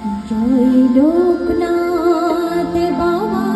জয় লোকনাথ বাবা